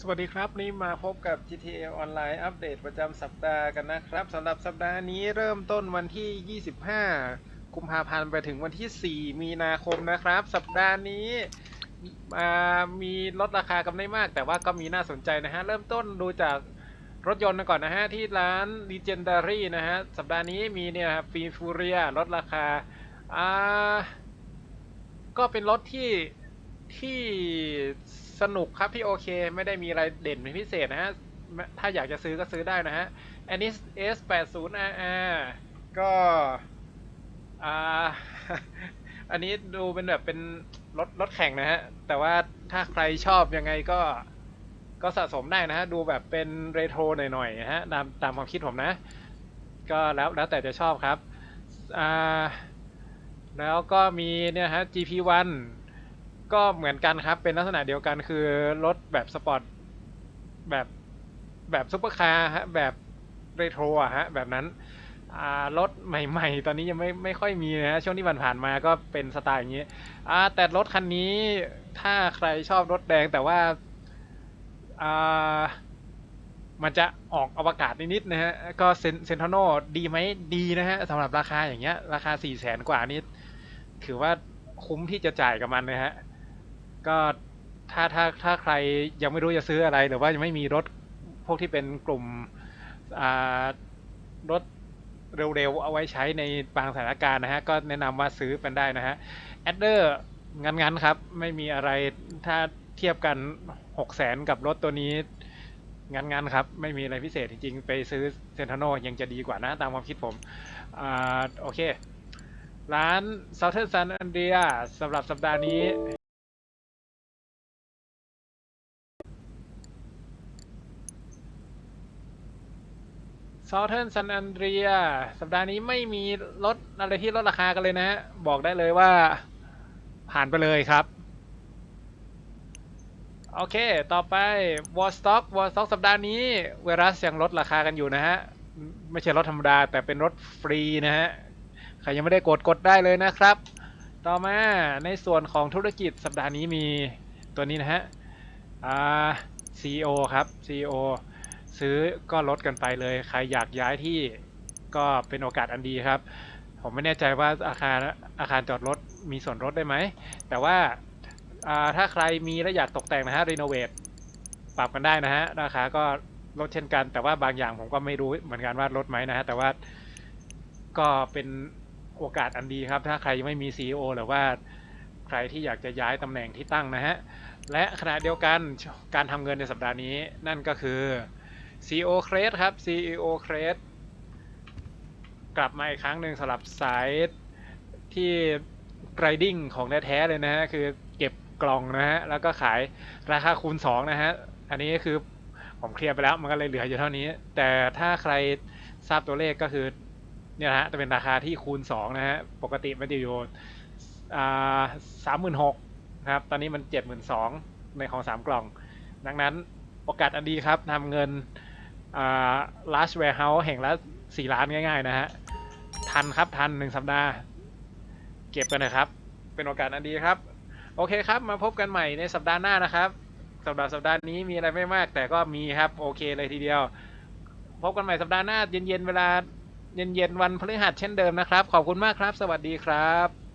สวัสดีครับนี่มาพบกับ GTA ออนไลน์อัปเดตประจำสัปดาห์กันนะครับสำหรับสัปดาห์นี้เริ่มต้นวันที่ 25 กุมภาพันธ์ไปถึงวันที่ 4 มีนาคมนะครับ สัปดาห์นี้อ่ามีลดราคากันไม่มาก แต่ว่าก็มีน่าสนใจนะฮะ เริ่มต้นดูจากรถยนต์ก่อนนะฮะ ที่ร้าน Legendary นะฮะ สัปดาห์นี้มีเนี่ยครับฟีฟูเรียลดราคาอ่าก็เป็นรถที่ที่ สนุกครับที่โอเคไม่ได้มีอะไรเด่นเป็นพิเศษนะฮะ ถ้าอยากจะซื้อก็ซื้อได้นะฮะอันนี้ S80RR ก็อ่าอันนี้ดูเป็นแบบเป็นรถรถแข่งนะฮะ แต่ว่าถ้าใครชอบยังไงก็ก็สะสมได้นะฮะ ดูแบบเป็นเรโทรหน่อยๆนะฮะตามตามความคิดผมนะ ก็แล้วแล้วแต่จะชอบครับอ่าแล้วก็มีเนี่ยฮะ GP1 ก็เหมือนกันครับ เป็นลักษณะเดียวกันคือรถแบบสปอร์ตแบบแบบซุปเปอร์คาร์ฮะแบบเรโทรอะฮะแบบนั้นรถใหม่ๆ ตอนนี้ยังไม่ไม่ค่อยมีนะฮะช่วงที่ผ่านๆมาก็เป็นสไตล์อย่างนี้แต่รถคันนี้ถ้าใครชอบรถแดงแต่ว่าามันจะออกอวกาศนิดๆนะฮะก็เซนเซนทโนดีไหมดีนะฮะสำหรับราคาอย่างเงี้ยราคาสี่แสนกว่านี้ถือว่าคุ้มที่จะจ่ายกับมันนะฮะ ก็ถ้าถ้าถ้าใครยังไม่รู้จะซื้ออะไรหรือว่ายังไม่มีรถพวกที่เป็นกลุ่มรถเร็วๆเอาไว้ใช้ในบางสถานการณ์นะฮะ ก็แนะนำว่าซื้อเป็นได้นะฮะแอดเดอร์งั้นๆครับ ไม่มีอะไรถ้าเทียบกันหกแสนกับรถตัวนี้งั้นๆครับ ไม่มีอะไรพิเศษจริงๆ ไปซื้อเซนท a โนยังจะดีกว่านะ ตามความคิดผมอ่าโอเค ร้าน Southern San Andrea สำหรับสัปดาห์นี้ Southern San Andrea สัปดาห์นี้ไม่มีลดอะไรที่ลดราคากันเลยนะฮะบอกได้เลยว่าผ่านไปเลยครับ โอเค ต่อไป Warstock Warstock สัปดาห์นี้ เวรัสยังลดราคากันอยู่นะฮะ ไม่ใช่รถธรรมดา แต่เป็นรถฟรีนะฮะ ใครยังไม่ได้กดกดได้เลยนะครับ ต่อมาในส่วนของธุรกิจสัปดาห์นี้มีตัวนี้นะฮะ อ่า CEO ครับ CEO ซื้อก็ลดกันไปเลย ใครอยากย้ายที่ก็เป็นโอกาสอันดีครับ ผมไม่แน่ใจว่าอาคารอาคารจอดรถมีส่วนลดได้ไหม แต่ว่าถ้าใครมีและอยากตกแต่งนะฮะรีโนเวทปรับกันได้นะฮะราคาก็ลดเช่นกัน แต่ว่าบางอย่างผมก็ไม่รู้เหมือนกันว่าลดไหมนะฮะแต่ว่าก็เป็นโอกาสอันดีครับ ถ้าใครยังไม่มี CEO หรือว่าใครที่อยากจะย้ายตำแหน่งที่ตั้งนะฮะ และขณะเดียวกันการทำเงินในสัปดาห์นี้นั่นก็คือ CEO c r e d ครับ CEO c r e d กลับมาอีกครั้งหนึ่งสำหรับสายที่ grading ของแท้ๆเลยนะฮะ คือเก็บกล่องนะฮะ แล้วก็ขายราคาคูณ 2 นะฮะ อันนี้ก็คือผมเคลียร์ไปแล้วมันก็เลยเหลืออยู่เท่านี้ แต่ถ้าใครทราบตัวเลขก็คือเนี่ยนะฮะจะเป็นราคาที่คูณ 2 นะฮะ ปกติมันจะอยู่สามหมื่นหกนะครับ ตอนนี้มันเจ็ดหมื่นสองในของสามกล่อง ดังนั้นโอกาสอันดีครับทำเงิน อ่า last warehouse แห่งละสี่ล้านง่าย ๆ นะฮะ ทันครับทันหนึ่งสัปดาห์ เก็บกันนะครับ เป็นโอกาสอันดีครับ โอเคครับ มาพบกันใหม่ในสัปดาห์หน้านะครับสัปดาห์สัปดาห์นี้มีอะไรไม่มาก แต่ก็มีครับ โอเคเลยทีเดียว พบกันใหม่สัปดาห์หน้า เย็นๆเวลาเย็นๆวันพฤหัสเช่นเดิมนะครับ ขอบคุณมากครับ สวัสดีครับ